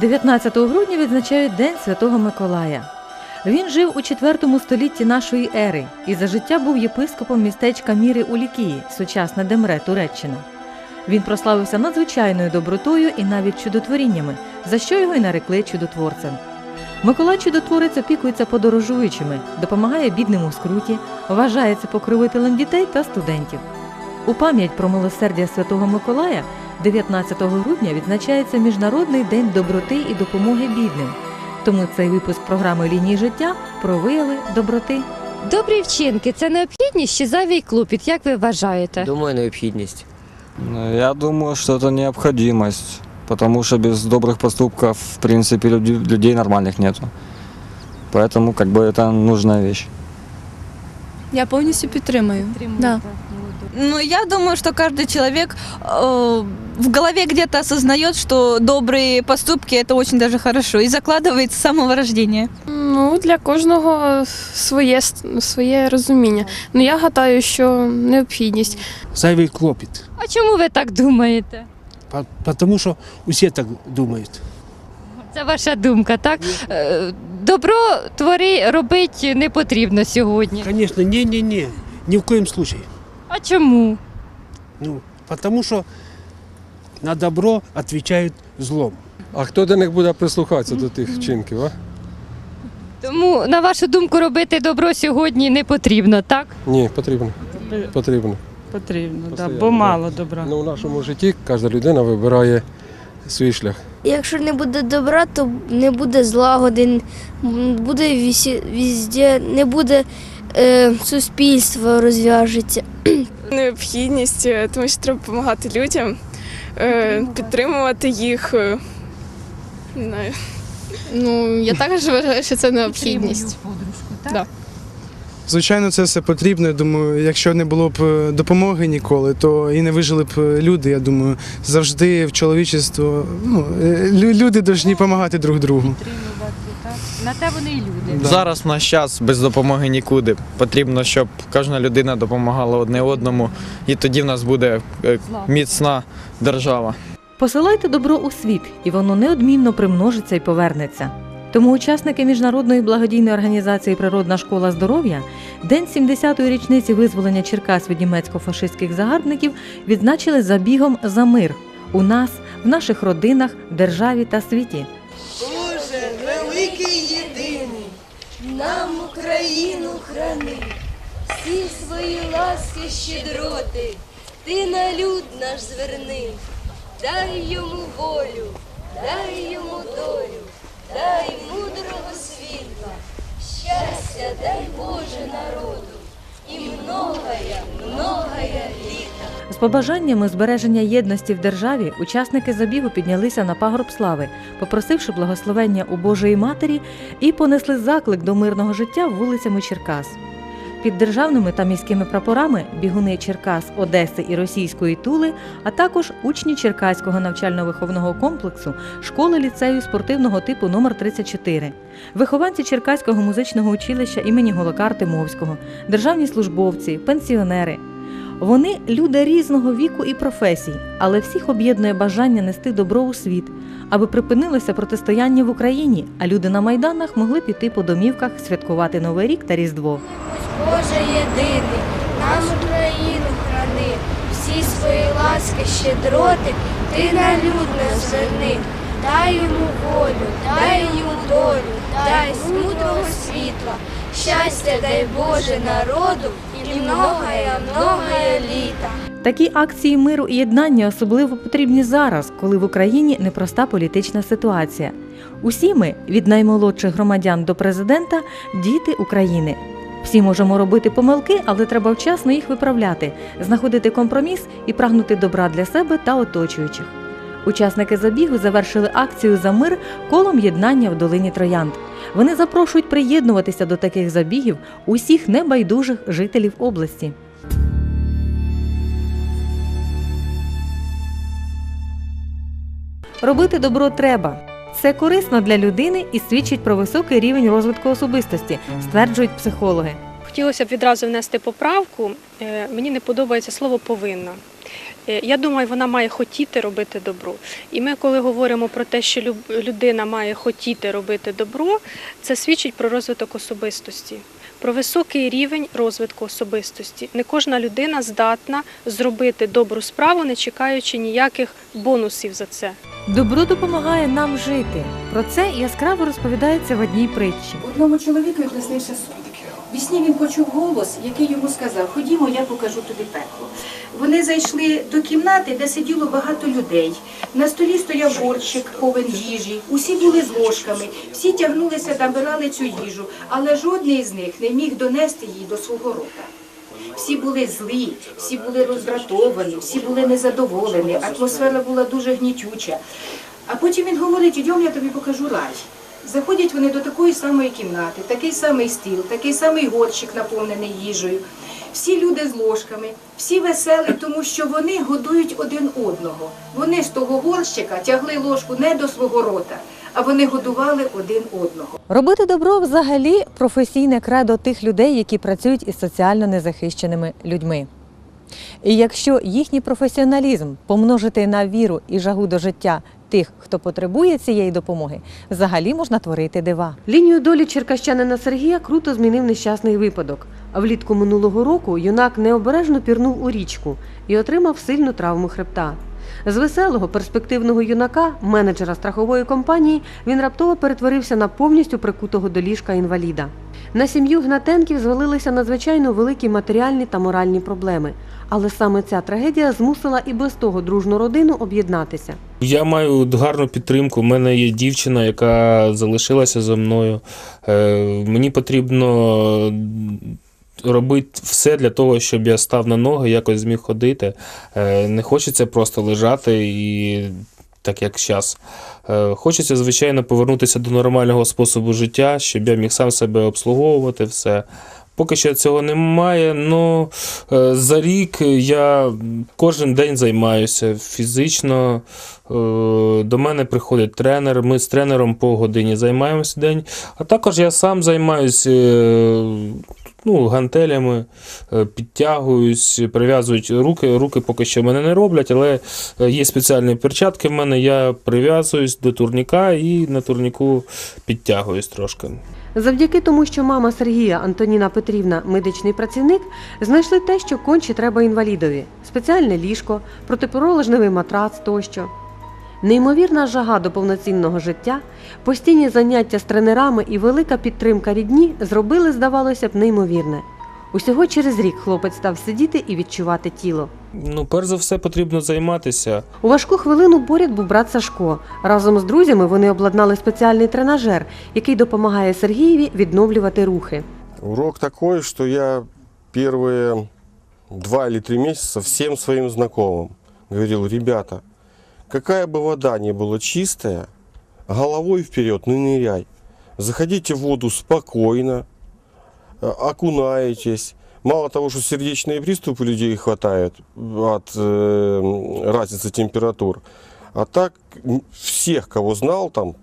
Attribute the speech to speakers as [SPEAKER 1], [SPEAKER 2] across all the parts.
[SPEAKER 1] 19 грудня відзначають День Святого Миколая. Він жив у 4 столітті нашої ери і за життя був єпископом містечка Міри у Лікії, сучасна Демре, Туреччина. Він прославився надзвичайною добротою і навіть чудотворіннями, за що його й нарекли чудотворцем. Миколай чудотворець опікується подорожуючими, допомагає бідним у скруті, вважається покровителем дітей та студентів. У пам'ять про милосердя Святого Миколая 19 грудня відзначається Міжнародний день доброти і допомоги бідним. Тому цей випуск програми Лінії життя про вияви доброти.
[SPEAKER 2] Добрі вчинки це необхідність чи зайвий клопіт, як ви вважаєте?
[SPEAKER 3] Думаю, необхідність.
[SPEAKER 4] Ну, Я думаю, что это необходимость, потому что без добрых поступков, в принципе, людей, людей нормальных нету. Поэтому, как бы, это нужная вещь.
[SPEAKER 5] Я повністю підтримую. Да.
[SPEAKER 6] Ну, я думаю, что каждый человек э, в голове где-то осознает, что добрые поступки это очень даже хорошо и закладывает с самого рождения.
[SPEAKER 5] Ну, для кожного своє, с- своє розуміння. Ну, я гадаю, що необхідність.
[SPEAKER 7] зайвий клопіт.
[SPEAKER 2] А чому ви так думаєте?
[SPEAKER 7] По- Тому що усі так думають.
[SPEAKER 2] Це ваша думка, так? Е, Добро твори робити не потрібно сьогодні.
[SPEAKER 7] Звісно, ні, ні, ні. Ні в коїм случаї.
[SPEAKER 2] А чому?
[SPEAKER 7] Ну, тому що на добро відповідають злом.
[SPEAKER 8] А хто до них буде прислухатися до тих вчинків? А?
[SPEAKER 2] Тому, на вашу думку, робити добро сьогодні не потрібно, так?
[SPEAKER 8] Ні, потрібно. Потрібно.
[SPEAKER 9] Потрібно, да,
[SPEAKER 8] Постоянно,
[SPEAKER 9] бо
[SPEAKER 8] да.
[SPEAKER 9] мало добра.
[SPEAKER 8] Ну, у нашому житті кожна людина вибирає свій шлях.
[SPEAKER 10] Якщо не буде добра, то не буде злагоди, буде вісі- візде, не буде е, суспільство розв'яжеться.
[SPEAKER 5] Необхідність, е, тому що треба допомагати людям, е, підтримувати їх. е, Не знаю. Ну, я також вважаю, що це необхідність.
[SPEAKER 11] Звичайно, це все потрібно. Я думаю, якщо не було б е, допомоги ніколи, то і не вижили б е, люди. Я думаю, завжди в чоловічество ну, е, лю- люди повинні допомагати друг другу.
[SPEAKER 2] На те вони і люди.
[SPEAKER 11] Да.
[SPEAKER 12] Зараз в наш час без допомоги нікуди. Потрібно, щоб кожна людина допомагала одне одному, і тоді в нас буде е, міцна держава.
[SPEAKER 1] Посилайте добро у світ, і воно неодмінно примножиться і повернеться. Тому учасники міжнародної благодійної організації Природна школа здоров'я День 70-ї річниці визволення Черкас від німецько-фашистських загарбників відзначили забігом за мир у нас, в наших родинах, державі та світі.
[SPEAKER 13] Нам Україну храни, всі свої ласки щедроти, ти на люд наш зверни, дай йому волю, дай йому долю, дай мудрого світла, щастя дай Боже народу,
[SPEAKER 1] побажаннями збереження єдності в державі учасники забігу піднялися на пагорб слави, попросивши благословення у Божої Матері і понесли заклик до мирного життя вулицями Черкас. Під державними та міськими прапорами бігуни Черкас, Одеси і Російської Тули, а також учні Черкаського навчально-виховного комплексу школи ліцею спортивного типу номер 34 вихованці Черкаського музичного училища імені Голокар Тимовського, державні службовці, пенсіонери. Вони люди різного віку і професій, але всіх об'єднує бажання нести добро у світ, аби припинилося протистояння в Україні, а люди на майданах могли піти по домівках святкувати Новий рік та Різдво.
[SPEAKER 10] Боже єдиний, нам Україну храни, всі свої ласки щедроти, ти на люд нас зверни. Дай йому волю, дай йому долю, дай смутного світла, щастя дай Боже народу і многое, многое літа.
[SPEAKER 1] Такі акції миру і єднання особливо потрібні зараз, коли в Україні непроста політична ситуація. Усі ми, від наймолодших громадян до президента, діти України. Всі можемо робити помилки, але треба вчасно їх виправляти, знаходити компроміс і прагнути добра для себе та оточуючих. Учасники забігу завершили акцію за мир колом єднання в долині Троянд. Вони запрошують приєднуватися до таких забігів усіх небайдужих жителів області. Робити добро треба. Це корисно для людини і свідчить про високий рівень розвитку особистості, стверджують психологи.
[SPEAKER 5] Хотілося б відразу внести поправку. Е, Мені не подобається слово повинна.
[SPEAKER 3] Е, Я думаю, вона має хотіти робити добро. І ми, коли говоримо про те, що людина має хотіти робити добро, це свідчить про розвиток особистості, про високий рівень розвитку особистості. Не кожна людина здатна зробити добру справу, не чекаючи ніяких бонусів за це.
[SPEAKER 14] Добро допомагає нам жити. Про це яскраво розповідається в одній притчі.
[SPEAKER 9] Одному чоловікові приснився сон. В сні він почув голос, який йому сказав: Ходімо, я покажу тобі пекло. Вони зайшли до кімнати, де сиділо багато людей. На столі стояв горщик повен їжі. Усі були з ложками, всі тягнулися, набирали цю їжу, але жодний з них не міг донести її до свого рота. Всі були злі, всі були роздратовані, всі були незадоволені, атмосфера була дуже гнітюча. А потім він говорить, ідем, я тобі покажу рай. Заходять вони до такої самої кімнати, такий самий стіл, такий самий горщик наповнений їжею. Всі люди з ложками, всі веселі, тому що вони годують один одного. Вони з того горщика тягли ложку не до свого рота, а вони годували один одного.
[SPEAKER 14] Робити добро взагалі професійне кредо тих людей, які працюють із соціально незахищеними людьми. І якщо їхній професіоналізм помножити на віру і жагу до життя тих, хто потребує цієї допомоги, взагалі можна творити дива. Лінію долі черкащанина Сергія круто змінив нещасний випадок. А влітку минулого року юнак необережно пірнув у річку і отримав сильну травму хребта. З веселого перспективного юнака, менеджера страхової компанії, він раптово перетворився на повністю прикутого до ліжка інваліда. На сім'ю Гнатенків звалилися надзвичайно великі матеріальні та моральні проблеми. Але саме ця трагедія змусила і без того дружну родину об'єднатися.
[SPEAKER 15] Я маю гарну підтримку. У мене є дівчина, яка залишилася зі мною. Е, Мені потрібно робити все для того, щоб я став на ноги, якось зміг ходити. Е, Не хочеться просто лежати і так як зараз. Хочеться, звичайно, повернутися до нормального способу життя, щоб я міг сам себе обслуговувати все. Поки що цього немає, але за рік я кожен день займаюся фізично. Е, До мене приходить тренер. Ми з тренером по годині займаємося день. А також я сам займаюся ну, гантелями, е, підтягуюсь, прив'язують руки. Руки поки що мене не роблять, але е, є спеціальні перчатки в мене. Я прив'язуюсь до турніка і на турніку підтягуюсь трошки.
[SPEAKER 14] Завдяки тому, що мама Сергія Антоніна Петрівна, медичний працівник, знайшли те, що конче треба інвалідові: спеціальне ліжко, протипролежневий матрац тощо. Неймовірна жага до повноцінного життя, постійні заняття з тренерами і велика підтримка рідні зробили, здавалося б, неймовірне. Усього через рік хлопець став сидіти і відчувати тіло.
[SPEAKER 15] Ну, перш за все, потрібно займатися.
[SPEAKER 14] У важку хвилину поряд був брат Сашко. Разом з друзями вони обладнали спеціальний тренажер, який допомагає Сергієві відновлювати рухи.
[SPEAKER 16] Урок такой, что я первые два или три месяца всем своим знакомым говорил, ребята, какая бы вода ни была чистая, головой вперед не ныряй. Заходите в воду спокойно, э, окунаетесь. Мало того, что сердечные приступы людей хватает от э, разницы температур, а так м, всех, кого знал, там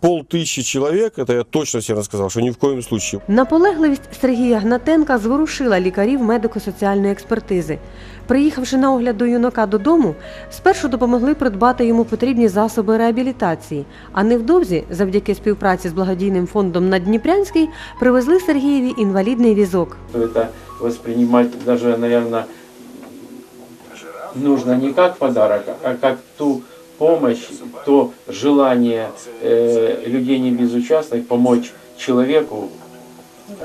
[SPEAKER 16] полтысячи человек, это я точно всем рассказал, что ни в коем случае.
[SPEAKER 14] Наполегливість Сергія Гнатенка зворушила лікарів медико-соціальної експертизи. Приїхавши на огляд до юнака додому, спершу допомогли придбати йому потрібні засоби реабілітації, а невдовзі, завдяки співпраці з благодійним фондом Наддніпрянський, привезли Сергієві інвалідний візок.
[SPEAKER 17] Это воспринимать даже, наверное, нужно не как подарок, а как ту помощь, то желание э, людей не безучастных помочь человеку,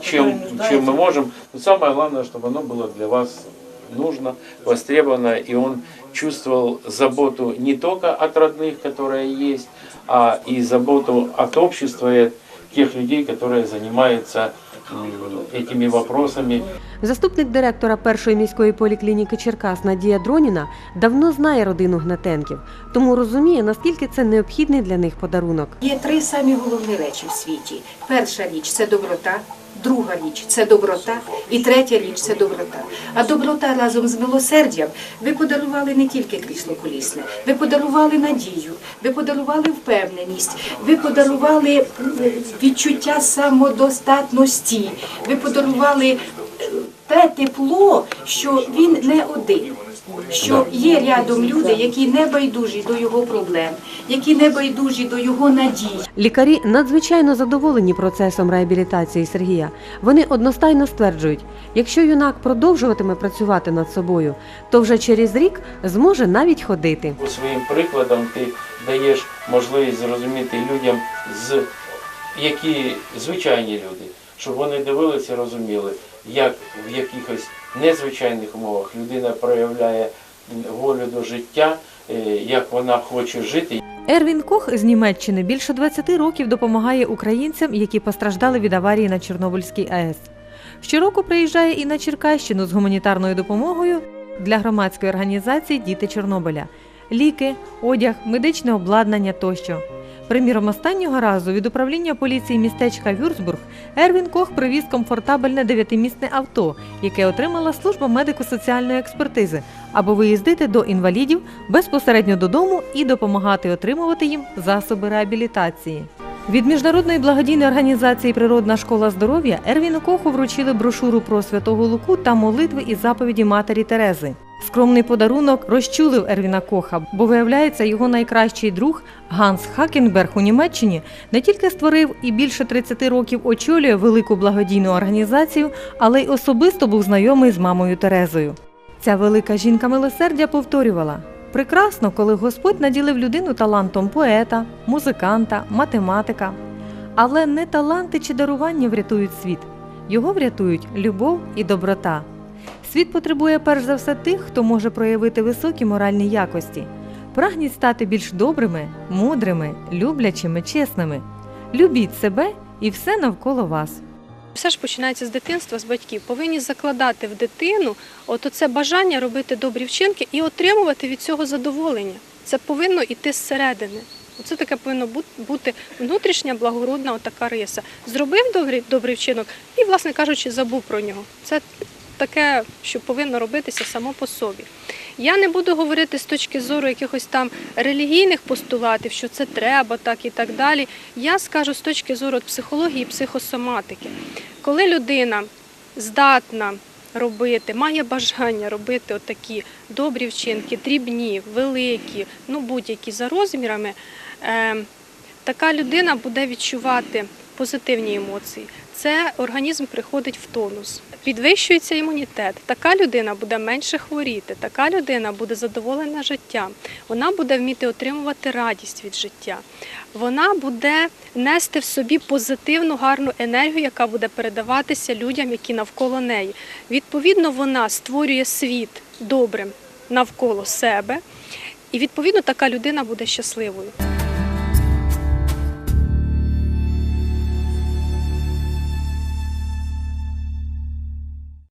[SPEAKER 17] чем, чем мы можем. Но самое главное, чтобы оно было для вас нужно, востребовано, и он чувствовал заботу не только от родных, которые есть, а и заботу от общества и от тех людей, которые занимаются этими вопросами.
[SPEAKER 14] Заступник директора першої міської поліклініки Черкас Надія Дроніна давно знає родину Гнатенків, тому розуміє, наскільки це необхідний для них подарунок.
[SPEAKER 9] Є три самі головні речі в світі. Перша річ це доброта, друга річ це доброта, і третя річ це доброта. А доброта разом з милосердям ви подарували не тільки крісло колісне, ви подарували надію, ви подарували впевненість, ви подарували відчуття самодостатності, ви подарували е, те тепло, що він не один. Що є рядом люди, які не байдужі до його проблем, які не байдужі до його надій.
[SPEAKER 1] Лікарі надзвичайно задоволені процесом реабілітації Сергія. Вони одностайно стверджують, якщо юнак продовжуватиме працювати над собою, то вже через рік зможе навіть ходити.
[SPEAKER 17] Своїм прикладом ти даєш можливість зрозуміти людям, з які звичайні люди, щоб вони дивилися розуміли, як в якихось незвичайних умовах людина проявляє волю до життя, е, як вона хоче жити.
[SPEAKER 1] Ервін Кох з Німеччини більше 20 років допомагає українцям, які постраждали від аварії на Чорнобильській АЕС. Щороку приїжджає і на Черкащину з гуманітарною допомогою для громадської організації Діти Чорнобиля, ліки, одяг, медичне обладнання тощо. Приміром, останнього разу від управління поліції містечка Вюрцбург Ервін Кох привіз комфортабельне дев'ятимісне авто, яке отримала служба медико-соціальної експертизи, аби виїздити до інвалідів безпосередньо додому і допомагати отримувати їм засоби реабілітації. Від міжнародної благодійної організації Природна школа здоров'я Ервіну Коху вручили брошуру про святого Луку та молитви і заповіді матері Терези. Скромний подарунок розчулив Ервіна Коха, бо виявляється, його найкращий друг Ганс Хакенберг у Німеччині не тільки створив і більше 30 років очолює велику благодійну організацію, але й особисто був знайомий з мамою Терезою. Ця велика жінка милосердя повторювала: прекрасно, коли Господь наділив людину талантом поета, музиканта, математика. Але не таланти чи дарування врятують світ, його врятують любов і доброта. Світ потребує перш за все тих, хто може проявити високі моральні якості. Прагніть стати більш добрими, мудрими, люблячими, чесними. Любіть себе і все навколо вас.
[SPEAKER 3] Все ж починається з дитинства, з батьків. Повинні закладати в дитину от оце бажання робити добрі вчинки і отримувати від цього задоволення. Це повинно йти зсередини. Оце таке повинно бу- бути внутрішня благородна отака риса. Зробив добрий, добрий вчинок і, власне кажучи, забув про нього. Це таке, що повинно робитися само по собі. Я не буду говорити з точки зору якихось там релігійних постулатів, що це треба, так і так далі. Я скажу з точки зору психології і психосоматики. Коли людина здатна робити, має бажання робити отакі добрі вчинки, дрібні, великі, ну будь-які за розмірами, е, така людина буде відчувати позитивні емоції. Це організм приходить в тонус, підвищується імунітет. Така людина буде менше хворіти, така людина буде задоволена життям. Вона буде вміти отримувати радість від життя. Вона буде нести в собі позитивну гарну енергію, яка буде передаватися людям, які навколо неї. Відповідно, вона створює світ добрим навколо себе, і відповідно така людина буде щасливою.